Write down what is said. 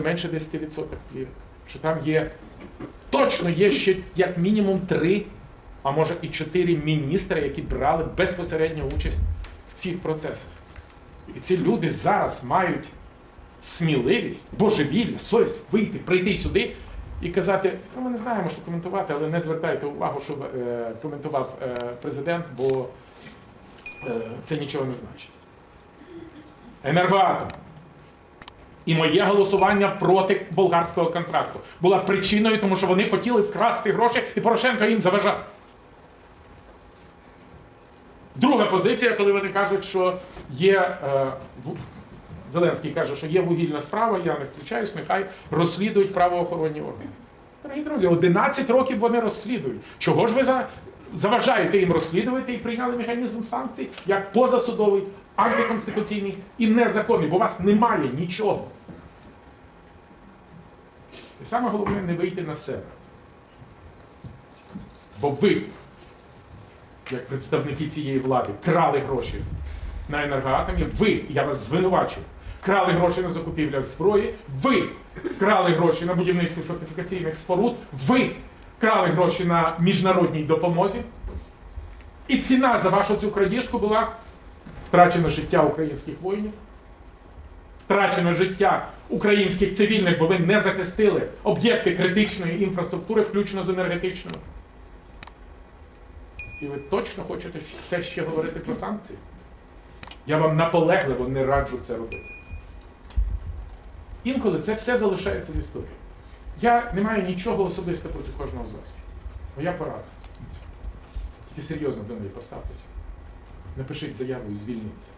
менше 10% Що там є точно є ще як мінімум три, а може і чотири міністри, які брали безпосередню участь в цих процесах. І ці люди зараз мають сміливість, божевілля, совість вийти, прийти сюди і казати: ну ми не знаємо, що коментувати, але не звертайте увагу, що е, коментував е, президент, бо е, це нічого не значить. Енергоатом. І моє голосування проти болгарського контракту була причиною, тому що вони хотіли вкрасти гроші, і Порошенко їм заважав. Друга позиція, коли вони кажуть, що є. Е, Зеленський каже, що є вугільна справа, я не включаюсь, нехай розслідують правоохоронні органи. Дорогі друзі, 11 років вони розслідують. Чого ж ви за, заважаєте їм розслідувати і прийняли механізм санкцій як позасудовий, антиконституційний і незаконний, бо у вас немає нічого. І саме головне не вийти на себе. Бо ви, як представники цієї влади, крали гроші на енергоатомі. Ви, я вас звинувачую, крали гроші на закупівлях зброї. Ви крали гроші на будівництво фортифікаційних споруд. Ви крали гроші на міжнародній допомозі. І ціна за вашу цю крадіжку була втрачено життя українських воїнів, втрачено життя українських цивільних, бо ви не захистили об'єкти критичної інфраструктури, включно з енергетичною. І ви точно хочете все ще говорити про санкції? Я вам наполегливо не раджу це робити. Інколи це все залишається в історії. Я не маю нічого особисто проти кожного з вас. Моя порада. Тільки серйозно до неї поставтеся. Напишіть заяву і звільніться.